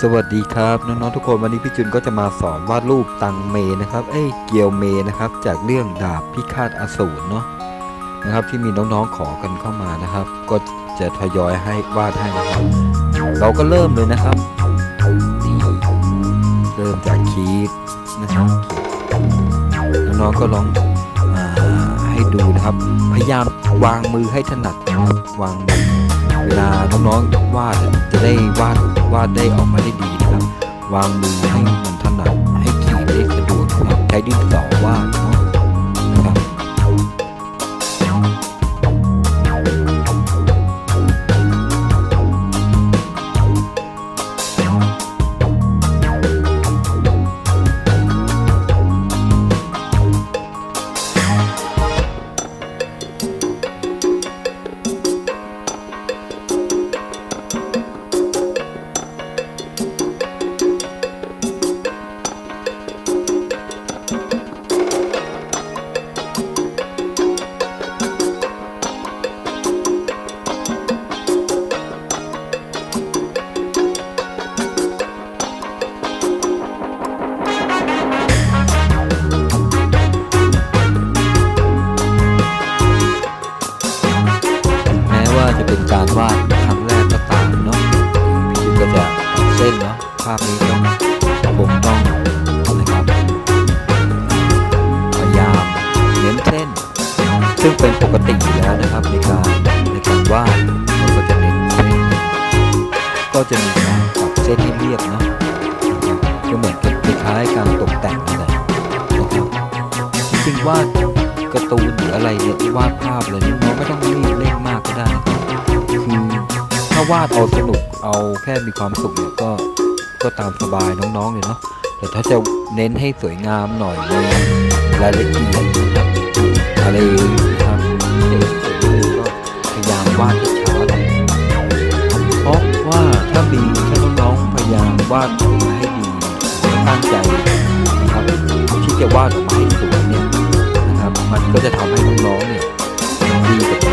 สวัสดีครับน้องๆทุกคนวันนี้พี่จุนก็จะมาสอนวาดรูปตังเมนะครับเอ้ยเกียวเมนะครับ จากเรื่องดาบพิฆาตอสูรเนาะนะครับที่มีน้องๆขอกันเข้ามานะครับ ก็จะทยอยให้วาดให้นะครับ เราก็เริ่มเลยนะครับนี่เริ่มจากคีดนะครับน้องๆก็ลองอาให้ดูนะครับ พยายามวางมือให้ถนัดนะครับวางมือเวลาน้องๆวาดจะได้วาด วาดได้ออกมาได้ดีนะครับ วางมือให้มันถนัดให้ขีดได้สะดวกนะครับใช้ดินสอวาด ภาพนี้ต้องผมต้องนะครับพยายามเน้นเส้น ซึ่งเป็นปกติอยู่แล้วนะครับในการในการวาดเราก็จะเน้นเส้น ก็จะมีการตัดเส้นให้เรียบเนะก็เหมือนกับคล้ายการตกแต่งนั่นแหละนะครับจริงๆวาดการ์ตูนหรืออะไรเนี่ยวาดภาพอะไรนี่น้องไม่ต้องรีบเร่งมากก็ได้คือถ้าวาดเอาสนุกเอาแค่มีความสุขเนี่ยก็ ก็ตามสบายน้องๆเลยเนาะแต่ถ้าจะเน้นให้สวยงามหน่อยในรายละเอียดอะไรนะครับเด็กๆก็พยายามวาดให้ช้าหน่อยเพราะว่าถ้ามีถ้าน้องๆพยายามวาดออกมาให้ดีตั้งใจนะครับที่จะวาดออกมาให้สวยเนี่ยนะครับ มันก็จะทำให้น้องๆเนี่ยดีกับ